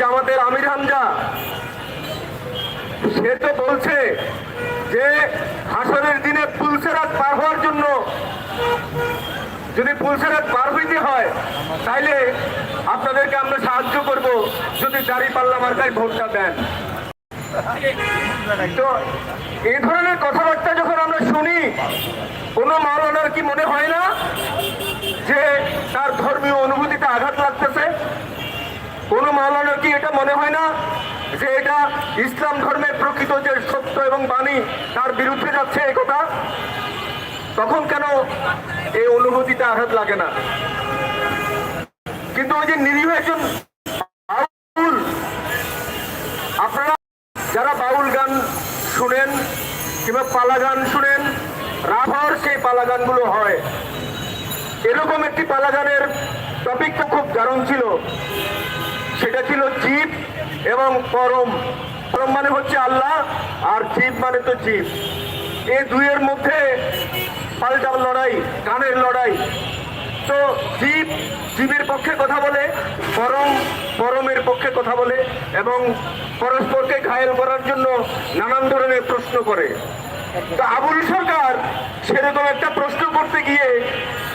জামাতের আমির হামজা, সে তো বলছে যে হাসনের দিনে পুলসেরাত পার হওয়ার জন্য যদি পুলসেরাত পার হইতে হয়, তাইলে আপনাদেরকে আমরা সাহায্য করব যদি দাড়ি পাল্লা মার্কায় ভোটটা দেন। তো এই ধরনের কথাবার্তা যখন আমরা শুনি, কোনো মাওলানার কি মনে হয় না যে তার ধর্মীয় অনুভূতিতে আঘাত লাগতেছে? কোনো মাওলানার কি এটা মনে হয় না যে এটা ইসলাম ধর্মের প্রকৃত যে সত্য এবং বাণী তার বিরুদ্ধে যাচ্ছে এই কথা? তখন কেন এই অনুভূতিতে আঘাত লাগে না? কিন্তু ওই যে নিরীহ একজন বাউল, আপনারা যারা বাউল গান শুনেন কিংবা পালা গান শুনেন, রাভার সেই পালা গানগুলো হয়। এরকম একটি পালা গানের টপিকটা খুব দারুণ ছিল। সেটা ছিল জীব এবং পরম। পরম মানে হচ্ছে আল্লাহ, আর জীব মানে তো জীব। এই দুইয়ের মধ্যে পাল্টা লড়াই গানের লড়াই। তো জীব জীবের পক্ষে কথা বলে, পরম পরমের পক্ষে কথা বলে এবং পরস্পরকে ঘায়েল করার জন্য নানান ধরনের প্রশ্ন করে। তো আবুল সরকার সেরকম একটা প্রশ্ন করতে গিয়ে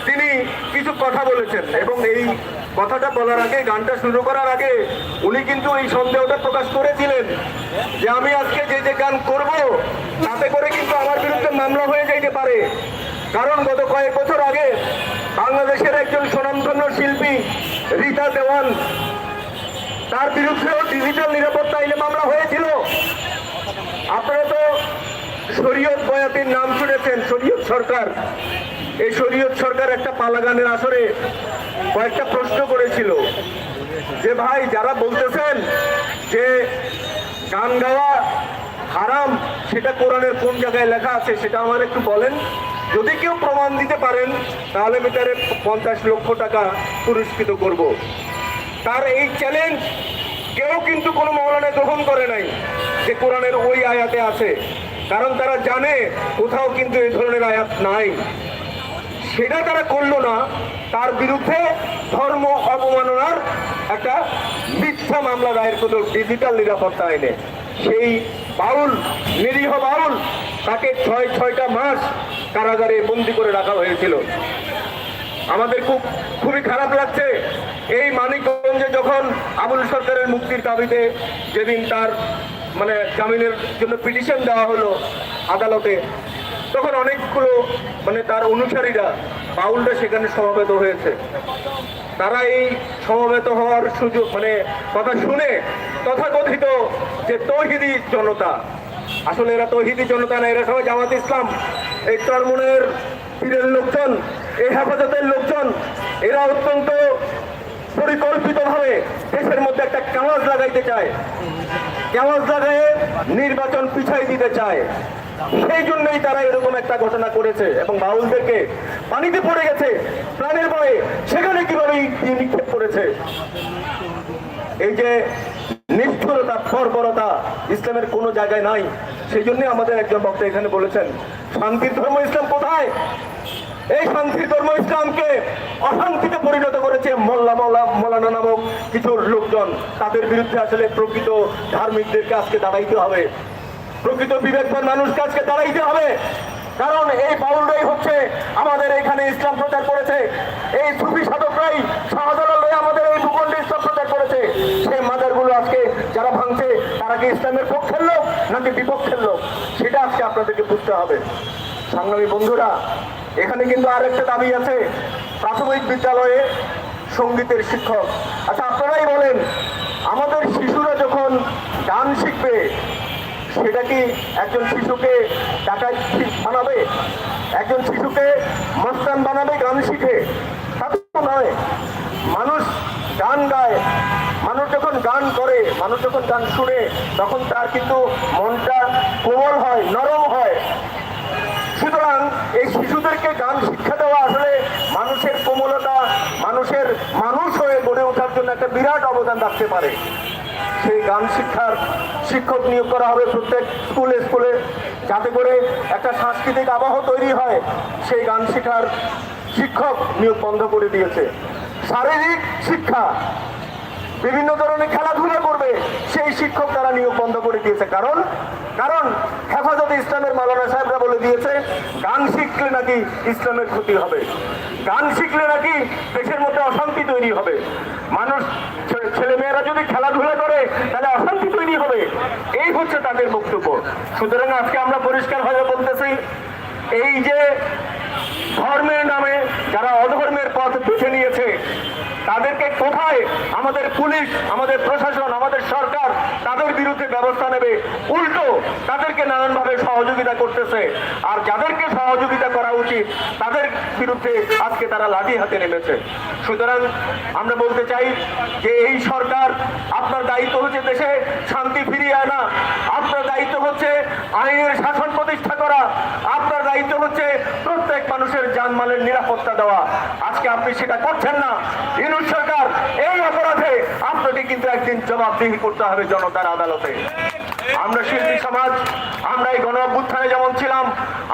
তিনি কিছু কথা বলেছেন এবং এই কথাটা বলার আগে, গানটা শুরু করার আগে উনি কিন্তু এই সন্দেহটা প্রকাশ করেছিলেন যে আমি আজকে যে যে গান করব, তাতে করে কিন্তু আমার বিরুদ্ধে মামলা হয়ে যাইতে পারে। কারণ গত কয়েক বছর আগে বাংলাদেশের একজন স্বনামধন্য শিল্পী, রীতা দেওয়ান, তার বিরুদ্ধেও ডিজিটাল নিরাপত্তা আইনে মামলা হয়েছিল। আপনারা তো শরীয়ত বয়াতির নাম শুনেছেন, শরীয়ত সরকার। এই শরীয়ত সরকার একটা পালাগানের আসরে কয়েকটা প্রশ্ন করেছিল। যে ভাই, যারা বলতেছেন যে গান গাওয়া হারাম, সেটা কোরআনের কোন জায়গায় লেখা আছে সেটা আমার একটু বলেন। যদি কেউ প্রমাণ দিতে পারেন, তাহলে আমি তার পঞ্চাশ লক্ষ টাকা পুরস্কৃত করব। তার এই চ্যালেঞ্জ কেউ কিন্তু কোনো মৌলানা গ্রহণ করে নাই যে কোরআনের ওই আয়াতে আছে। কারণ তারা জানে কোথাও কিন্তু এই ধরনের আয়াত নাই। সেটা তারা করল না, তার বিরুদ্ধে ধর্ম অবমাননার একটা মিথ্যা মামলা দায়ের করল ডিজিটাল নিরাপত্তা আইনে। সেই বাউল, নিরীহ বাউল, তাকে ছয়, ছয়টা মাস কারাগারে বন্দি করে রাখা হয়েছিল। আমাদের খুব, খুবই খারাপ লাগছে এই মানিকগঞ্জে যখন আবুল সরকারের মুক্তির দাবিতে যেদিন তার মানে জামিনের জন্য পিটিশন দেওয়া হলো আদালতে তখন অনেকগুলো মানে তার অনুসারীরা বাউলরা সেখানে সমবেত হয়েছে। তারা এই সমবেত হওয়ার সুযোগ মানে কথা শুনে তথাকথিত যে তৌহিদি জনতা, আসলে এরা তৌহিদি জনতা না, এরা সবাই জামাত ইসলাম, এই চরমনের পীরের লোকজন, এই হেফাজতের লোকজন, এরা অত্যন্ত পরিকল্পিতভাবে দেশের মধ্যে একটা কামাজ লাগাইতে চায়। কামাজ লাগায় নির্বাচন পিছাই দিতে চায়। সেই জন্যই তারা এরকম একটা ঘটনা করেছে এবং বাউলদেরকে পানিতে পড়ে গেছে। প্রাণের ভয়ে সেখানে কীভাবে নিক্ষেপ করেছে? এই যে নিষ্ঠুরতা বর্বরতা ইসলামের কোনো জায়গায় নাই সেই জন্য আমাদের একজন বক্তা এখানে বলেছেন, শান্তির ধর্ম ইসলাম কোথায়? এই শান্তির ধর্ম ইসলামকে অশান্তিতে পরিণত করেছে মোল্লা মোল্লা মোলানা নামক কিছু লোকজন। তাদের বিরুদ্ধে আসলে প্রকৃত ধার্মিকদেরকে আজকে দাঁড়াইতে হবে। প্রকৃত বিবেকবান মানুষকে আজকে দাঁড়াইতে হবে। কারণ এই বাউলরাই হচ্ছে আমাদের এখানে ইসলাম প্রচার করেছে। এই সুফি সাধকরাই শাহজালাল আমাদের এই ভূখণ্ডে ইসলাম প্রচার করেছে। সেই মাজারগুলো আজকে যারা ভাঙছে, তারা কি ইসলামের পক্ষের লোক নাকি বিপক্ষের লোক? সেটা আজকে আপনাদেরকে বুঝতে হবে। সংগ্রামী বন্ধুরা, এখানে কিন্তু আর একটা দাবি আছে। প্রাথমিক বিদ্যালয়ে সঙ্গীতের শিক্ষক। আচ্ছা আপনারাই বলেন, আমাদের শিশুরা যখন গান শিখবে সেটা কি একজন শিশুকে ডাকাত বানাবে, একজন শিশুকে মস্তান বানাবে, গান শিখে। তা নয়। মানুষ গান গায়। মানুষ যখন গান করে, মানুষ যখন গান শুনে, তখন তার কিন্তু মনটা কোমল হয়, নরম হয়। সুতরাং এই শিশুদেরকে গান শিক্ষা দেওয়া আসলে মানুষের কোমলতা, মানুষের মানুষ হয়ে গড়ে ওঠার জন্য একটা বিরাট অবদান রাখতে পারে। গান শিক্ষার শিক্ষক নিয়োগ করা হবে প্রত্যেক স্কুলে স্কুলে, যাতে করে একটা সাংস্কৃতিক আবহ তৈরি হয়। সেই গান শেখার শিক্ষক নিয়োগ বন্ধ করে দিয়েছে। শারীরিক শিক্ষা, বিভিন্ন ধরনের খেলাধুলা করবে, সেই শিক্ষক তারা নিয়োগ বন্ধ করে দিয়েছে। কারণ কারণ হেফাজতে ইসলামের মালানা সাহেবরা বলে দিয়েছে, গান শিখলে নাকি ইসলামের ক্ষতি হবে। গান শিখলে নাকি দেশের মধ্যে অশান্তি তৈরি হবে। মানুষ ছেলে ছেলেমেয়েরা যদি খেলাধুলা করে, তাহলে অশান্তি তৈরি হবে। এই হচ্ছে তাদের বক্তব্য। সুতরাং আজকে আমরা পরিষ্কার পরিষ্কারভাবে বলতেছি, এই যে ধর্মের নামে যারা অধর্মের পথ বেছে নিয়েছে তাদেরকে কোথায় আমাদের পুলিশ, আমাদের প্রশাসন, আমাদের সরকার তাদের বিরুদ্ধে ব্যবস্থা নেবে? উল্টো তাদেরকে নানানভাবে সহযোগিতা করতেছে। আর যাদেরকে সহযোগিতা করা উচিত, তাদের বিরুদ্ধে আজকে তারা লাঠি হাতে নেমেছে। সুতরাং আমরা বলতে চাই যে এই সরকার আপনার দায়িত্ব হচ্ছে দেশে শান্তি ফিরিয়ে আনা। আপনার দায়িত্ব হচ্ছে আইনের শাসন প্রতিষ্ঠা করা। আপনার দায়িত্ব হচ্ছে প্রত্যেক মানুষের জানমালের নিরাপত্তা দেওয়া। আজকে আপনি সেটা করছেন না। ইনুস সরকার, এই অপরাধে আপনাকে কিন্তু একদিন জবাবদিহি করতে হবে জনতার আদালতে। আমরা শিল্পী সমাজ, আমরা এই গণ অভ্যুত্থানে যেমন ছিলাম,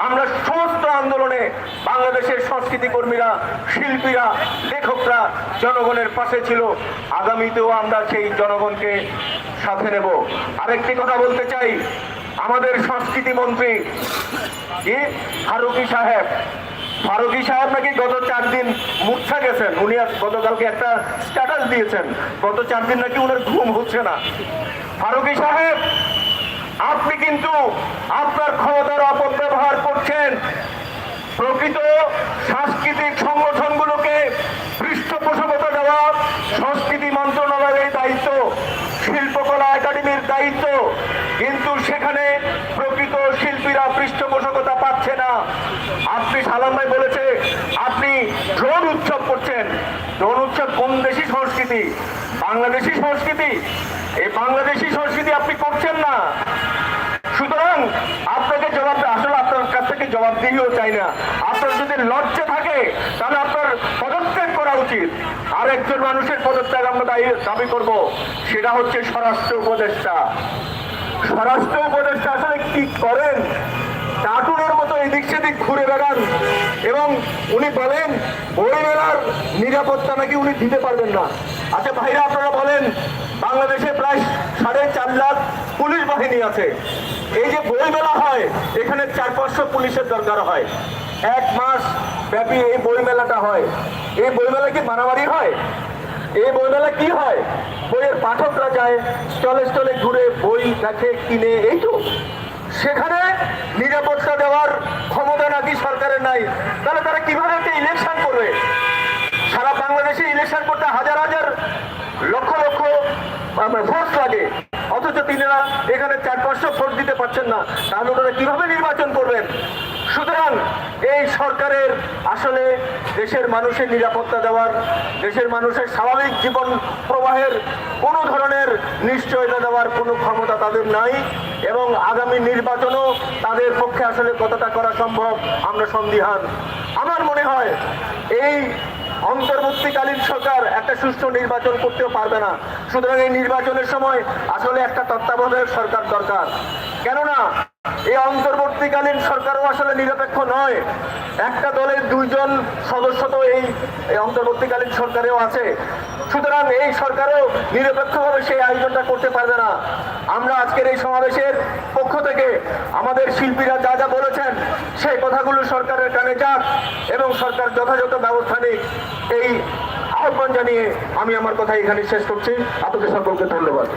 আমরা সমস্ত আন্দোলনে বাংলাদেশের সংস্কৃতি কর্মীরা, শিল্পীরা, লেখকরা জনগণের পাশে ছিল। আগামীতেও আমরা সেই জনগণকে সাথে নেব। আরেকটি কথা বলতে চাই আমাদের সংস্কৃতি মন্ত্রী কি? ফারুকি সাহেব। ফারুকি সাহেব নাকি গত চার দিন মূর্ছা গেছেন। উনি গতকালকে একটা স্ট্যাটাস দিয়েছেন। গত চার দিন নাকি উনার ঘুম হচ্ছে না। ফারুকি সাহেব, আপনি কিন্তু আপনার ক্ষমতার অপব্যবহার করছেন প্রকৃত সাংস্কৃতিক সংগঠনগুলোকে পৃষ্ঠপোষকতা দেওয়া সংস্কৃতি মন্ত্রণালয়ের দায়িত্ব শিল্পকলা একাডেমির দায়িত্ব কিন্তু সেখানে প্রকৃত শিল্পীরা পৃষ্ঠপোষকতা পাচ্ছে না। আপনি সালাম ভাই বলেছে, আপনি ড্রোন উৎসব করছেন। ড্রোন উৎসব কোন দেশি সংস্কৃতি? বাংলাদেশি সংস্কৃতি? এই বাংলাদেশি সংস্কৃতি আপনি করছেন না। সুতরাং আপনাকে জবাব আসলে আপনার কাছ থেকে জবাবদিহিও চাই না। আপনার যদি লজ্জা থাকে, তাহলে আপনার পদত্যাগ করা উচিত। আর একজন মানুষের পদত্যাগ আমরা দাবি করব, সেটা হচ্ছে স্বরাষ্ট্র উপদেষ্টা। স্বরাষ্ট্র উপদেষ্টা আসলে কি করেন? কার্টুনের মতো এদিক সেদিক ঘুরে বেড়ান এবং উনি বলেন মেলার নিরাপত্তা নাকি উনি দিতে পারবেন না। আচ্ছা ভাইরা, আপনারা বলেন, বাংলাদেশে প্রায় সাড়ে চার লাখ পুলিশ বাহিনী আছে। এই যে বইমেলা হয়, এখানে চার পাঁচশো পুলিশের দরকার হয়। এক মাস ব্যাপী এই বইমেলাটা হয়। এই বইমেলা কি মারামারি হয়? এই বই মেলা কি হয়? বইয়ের পাঠকরা যায়, স্টলে স্টলে ঘুরে বই দেখে, কিনে, এই তো। সেখানে নিরাপত্তা দেওয়ার ক্ষমতা নাকি সরকারের নাই? তাহলে তারা কীভাবে একটা ইলেকশন করবে? সারা বাংলাদেশে ইলেকশন করতে হাজার হাজার লক্ষ লক্ষ ভোট লাগে। অথচ তিনারা এখানে চার পাঁচশো ভোট দিতে পারছেন না। তাহলে ওনারা কীভাবে নির্বাচন করবেন? সুতরাং এই সরকারের আসলে দেশের মানুষের নিরাপত্তা দেওয়ার, দেশের মানুষের স্বাভাবিক জীবন প্রবাহের কোনো ধরনের নিশ্চয়তা দেওয়ার কোনো ক্ষমতা তাদের নাই এবং আগামী নির্বাচনও তাদের পক্ষে আসলে কতটা করা সম্ভব আমরা সন্দিহান। আমার মনে হয় এই অন্তর্বর্তীকালীন সরকার একটা সুষ্ঠু নির্বাচন করতেও পারবে না। সুতরাং এই নির্বাচনের সময় আসলে একটা তত্ত্বাবধায়ক সরকার দরকার। কেননা এই অন্তর্বর্তীকালীন সরকারও আসলে নিরপেক্ষ নয়। একটা দলের দুইজন সদস্য তো এই অন্তর্বর্তীকালীন সরকারেও আছে। সুতরাং এই সরকারও নিরপেক্ষভাবে সেই আয়োজনটা করতে পারবে না। আমরা আজকের এই সমাবেশের পক্ষ থেকে আমাদের শিল্পীরা যা যা বলেছেন, সেই কথাগুলো সরকারের কানে যাক এবং সরকার যথাযথ ব্যবস্থা নিক। এই আহ্বান জানিয়ে আমি আমার কথা এখানে শেষ করছি। আপনাদের সকলকে ধন্যবাদ।